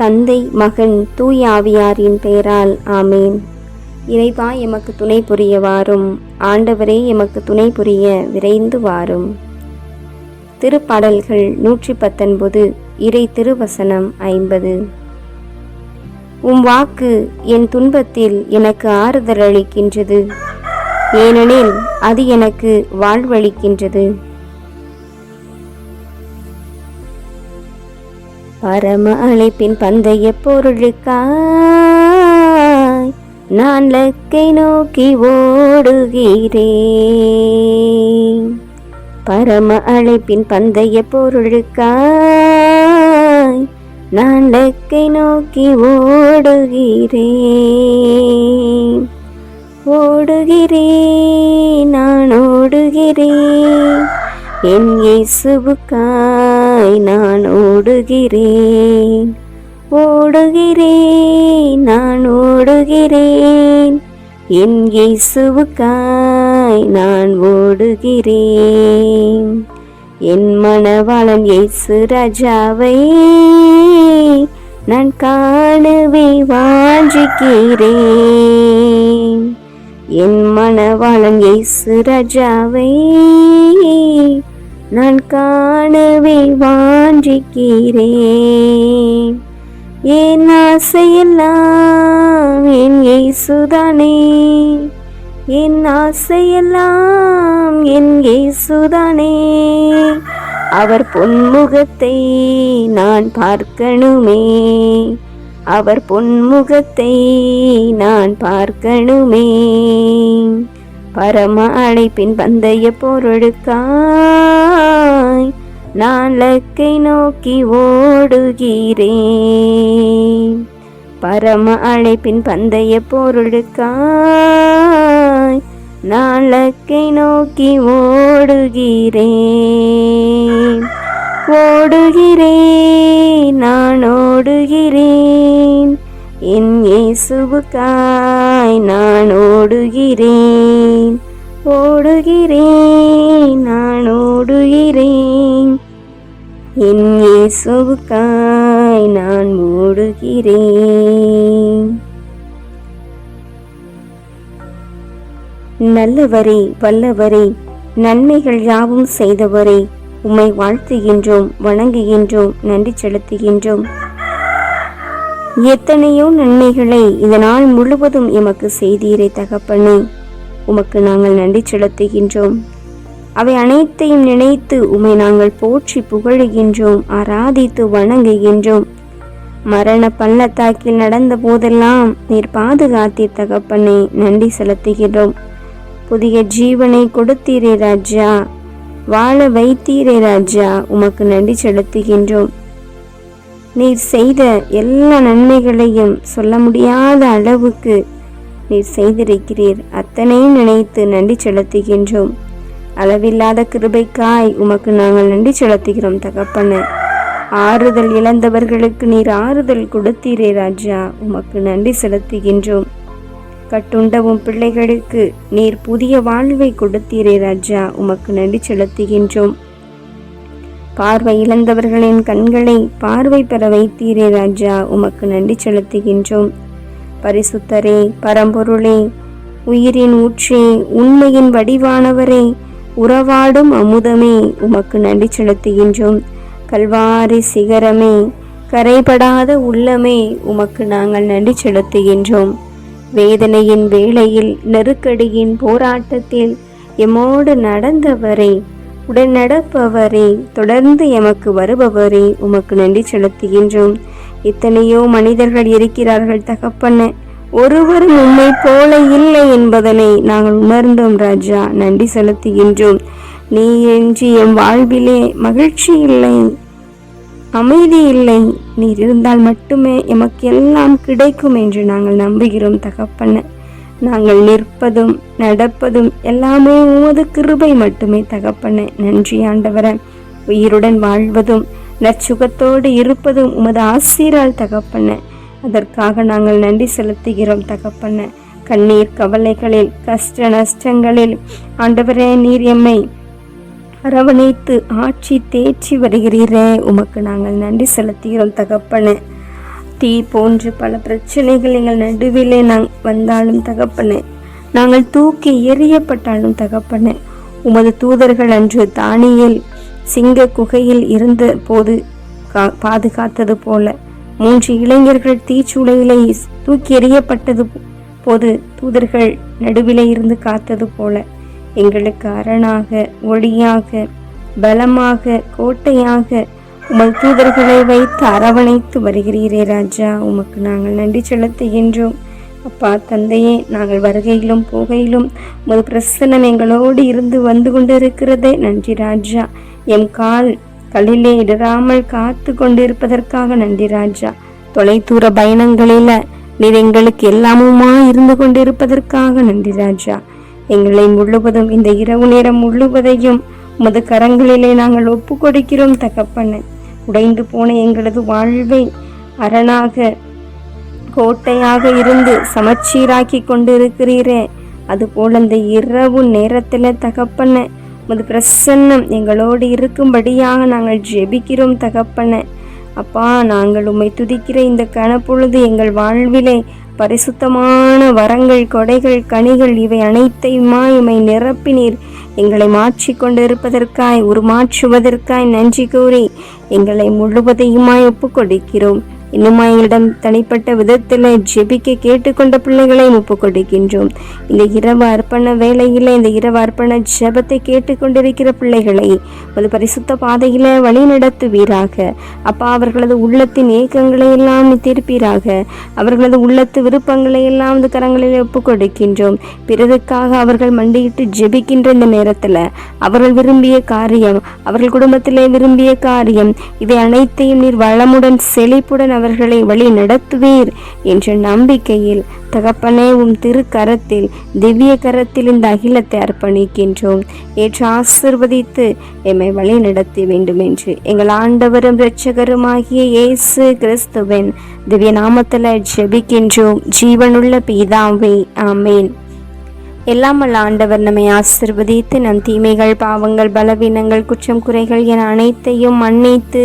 தந்தை மகன் தூய் ஆவியாரின் பெயரால் ஆமேன். இறைவா எமக்கு துணை புரிய வாரும். ஆண்டவரே எமக்கு துணை புரிய விரைந்து வாரும். திருப்பாடல்கள் நூற்றி பத்தொன்பது இறை திருவசனம் ஐம்பது. உம் வாக்கு என் துன்பத்தில் எனக்கு ஆறுதல் அளிக்கின்றது ஏனெனில் அது எனக்கு வாழ்வளிக்கின்றது. பரம அழைப்பின் பந்தய பொருளுக்காய் நான் லக்கை நோக்கி ஓடுகிறேன். பரம அழைப்பின் பந்தய பொருளுக்காய் நான் லக்கை நோக்கி ஓடுகிறேன். ஓடுகிறேன் நான் ஓடுகிறேன். என் இயேசுவுக்காய் நான் ஓடுகிறேன். ஓடுகிறேன் நான் ஓடுகிறேன். என் இயேசுவுக்காய் நான் ஓடுகிறேன். என் மணவாளன் இயேசு ராஜாவை நான் காணவே வாஞ்சிக்கிறேன். என் மணவாளன் இயேசு ராஜாவை நான் காணவே வாஞ்சிக்கிறேன். என் ஆசையெல்லாம் என் இயேசுதானே. என் ஆசையெல்லாம் என் இயேசுதானே. அவர் பொன்முகத்தை நான் பார்க்கணுமே. அவர் பொன்முகத்தை நான் பார்க்கணுமே. பரம அழைப்பின் பந்தய பொருளுக்காய் நான் லக்கை நோக்கி ஓடுகிறேன். பரம அழைப்பின் பந்தய பொருளுக்காய் நான் லக்கை நோக்கி ஓடுகிறேன். ஓடுகிறேன் நான் ஓடுகிறேன். என் இயேசுவுக்காய் நான் ஓடுகிறேன். ஓடுகிறேன் நான் ஓடுகிறேன். என் இயேசுவுக்காய் நான் ஓடுகிறேன் நல்லவரே வல்லவரே நன்மைகள் யாவும் செய்தவரே உம்மை வாழ்த்துகின்றோம் வணங்குகின்றோம் நன்றி செலுத்துகின்றோம். எத்தனையோ நன்மைகளை இதனால் முழுவதும் எமக்கு செய்தீரை தகப்பனே. உமக்கு நாங்கள் நன்றி செலுத்துகின்றோம். அவை அனைத்தையும் நினைத்து உமை நாங்கள் போற்றி புகழுகின்றோம் ஆராதித்து வணங்குகின்றோம். மரண பள்ளத்தாக்கில் நடந்த போதெல்லாம் நீர் பாதுகாத்தீர் தகப்பனே நன்றி செலுத்துகிறோம் புதிய ஜீவனை கொடுத்தீரே ராஜா. வாழ வைத்தீரே ராஜா. உமக்கு நன்றி செலுத்துகின்றோம். நீர் செய்த எல்லா நன்மைகளையும் சொல்ல முடியாத அளவுக்கு நீர் செய்திருக்கிறீர். அத்தனையும் நினைத்து நன்றி செலுத்துகின்றோம். அளவில்லாத கிருபைக்காய் உமக்கு நாங்கள் நன்றி செலுத்துகிறோம் தகப்பன. ஆறுதல் இழந்தவர்களுக்கு நீர் ஆறுதல் கொடுத்தீரே ராஜா. உமக்கு நன்றி செலுத்துகின்றோம். கட்டுண்டவும் பிள்ளைகளுக்கு நீர் புதிய வாழ்வை கொடுத்தீரே ராஜா. உமக்கு நன்றி செலுத்துகின்றோம். பார்வை இழந்தவர்களின் கண்களை பார்வை பெற வைத்தீரே ராஜா உமக்கு நன்றி செலுத்துகின்றோம். பரிசுத்தரே பரம்பொருளே உயிரின் ஊற்றே உண்மையின் வடிவானவரே உறவாடும் அமுதமே உமக்கு நன்றி செலுத்துகின்றோம். கல்வாரி சிகரமே கரைபடாத உள்ளமே உமக்கு நாங்கள் நன்றி செலுத்துகின்றோம். வேதனையின் வேளையில் நெருக்கடியின் போராட்டத்தில் எம்மோடு நடந்தவரே உடன் நடப்பவரே தொடர்ந்து எமக்கு வருபவரே உமக்கு நன்றி செலுத்துகின்றோம். எத்தனையோ மனிதர்கள் இருக்கிறார்கள் தகப்பன. ஒருவரும் உண்மை போல இல்லை என்பதனை நாங்கள் உணர்ந்தோம் ராஜா. நன்றி செலுத்துகின்றோம். நீ என்று எம் வாழ்விலே மகிழ்ச்சி இல்லை அமைதி இல்லை. நீர் இருந்தால் மட்டுமே எமக்கு எல்லாம் கிடைக்கும் என்று நாங்கள் நம்புகிறோம் தகப்பன. நாங்கள் நிற்பதும் நடப்பதும் எல்லாமே உமது கிருபை மட்டுமே தகப்பன. நன்றி ஆண்டவர. உயிருடன் வாழ்வதும் நற்சுகத்தோடு இருப்பதும் உமது ஆசிரியரால் தகப்பன. அதற்காக நாங்கள் நன்றி செலுத்துகிறோம் தகப்பன. கண்ணீர் கவலைகளில் கஷ்ட நஷ்டங்களில் ஆண்டவரே நீர் எம்மை அரவணைத்து ஆட்சி தேற்றி வருகிறீரே. உமக்கு நாங்கள் நன்றி செலுத்துகிறோம் தகப்பன. தீ போன்று பல பிரச்சனைகள் எங்கள் நடுவிலே நாங் வந்தாலும் தகப்பனே. நாங்கள் தூக்கி எறியப்பட்டாலும் தகப்பனே. உமது தூதர்கள் அன்று தானியில் சிங்க குகையில் இருந்த போது கா- பாதுகாத்தது போல மூன்று இளைஞர்கள் தீச்சூளையிலே தூக்கி எறியப்பட்டது போது தூதர்கள் நடுவிலே இருந்து காத்தது போல எங்களுக்கு அரணாக ஒளியாக பலமாக கோட்டையாக உமது தூதர்களை வைத்து அரவணைத்து வருகிறீரே ராஜா. உமக்கு நாங்கள் நன்றி செலுத்துகின்றோம் அப்பா தந்தையே நாங்கள் வருகையிலும் போகையிலும் உமது பிரசன்னம் எங்களோடு இருந்து வந்து கொண்டிருக்கிறதே நன்றி ராஜா. எம் கால் கல்லிலே இடராமல் காத்து கொண்டிருப்பதற்காக நன்றி ராஜா. தொலைதூர பயணங்களில நீர் எங்களுக்கு எல்லாமுமா இருந்து கொண்டிருப்பதற்காக நன்றி ராஜா. எங்களை முழுவதும் இந்த இரவு நேரம் முழுவதையும் உமது கரங்களிலே நாங்கள் ஒப்பு கொடுக்கிறோம் தகப்பன. உடைந்து போன எங்களது வாழ்வை அரணாக கோட்டையாக இருந்து சமச்சீராக்கி கொண்டிருக்கிறீரே. அதுபோல் அந்த இரவு நேரத்தில் தகப்பன உமது பிரசன்னம் எங்களோடு இருக்கும்படியாக நாங்கள் ஜெபிக்கிறோம் தகப்பன. அப்பா நாங்கள் உம்மை துதிக்கிற இந்த கணப்பொழுது எங்கள் வாழ்விலே பரிசுத்தமான வரங்கள் கொடைகள் கனிகள் இவை அனைத்தையுமா இமை நிரப்பினீர். எங்களை மாற்றி கொண்டிருப்பதற்காய் உருமாற்றுவதற்காய் நன்றி கூறி எங்களை முழுவதையுமாய் ஒப்புக்கொடுக்கிறோம். கொடுக்கிறோம் இன்னுமா எங்களிடம் தனிப்பட்ட விதத்தில் ஜெபிக்க கேட்டுக்கொண்ட பிள்ளைகளை ஒப்பு கொடுக்கின்றோம் இந்த இரவு அர்ப்பண வேளையில் இந்த இரவு அர்ப்பண ஜெபத்தை கேட்டுக்கொண்டிருக்கிற பிள்ளைகளை ஒரு பரிசுத்த பாதையில வழி நடத்துவீராக. அப்பா அவர்களது உள்ளத்தின் ஏக்கங்களை எல்லாம் நீ தீர்ப்பீராக. அவர்களது உள்ளத்து விருப்பங்களை எல்லாம் இந்த கரங்களில் ஒப்புக் கொடுக்கின்றோம் பிறருக்காக அவர்கள் மண்டியிட்டு ஜெபிக்கின்ற இந்த நேரத்தில் அவர்கள் விரும்பிய காரியம் அவர்கள் குடும்பத்திலே விரும்பிய காரியம் இவை அனைத்தையும் நீர் வளமுடன் செழிப்புடன் அவர்களை வழி நடத்துவீர் என்ற நம்பிக்கையில் தகப்பனே உம் திருக்கரத்தில் திவ்ய கரத்தில் இந்த அகிலத்தை அர்ப்பணிக்கின்றோம். ஏற்று ஆசிர்வதித்து எம்மை வழி நடத்தி வேண்டும் என்று எங்கள் ஆண்டவரும் இரட்சகருமாகிய இயேசு கிறிஸ்துவின் திவ்ய நாமத்தில் ஜெபிக்கின்றோம். ஜீவனுள்ள பீதாவே ஆமேன். எல்லாம் ஆண்டவர் நம்மை ஆசிர்வதித்து நம் தீமைகள் பாவங்கள் பலவீனங்கள் குற்றம் குறைகள் என அனைத்தையும் மன்னித்து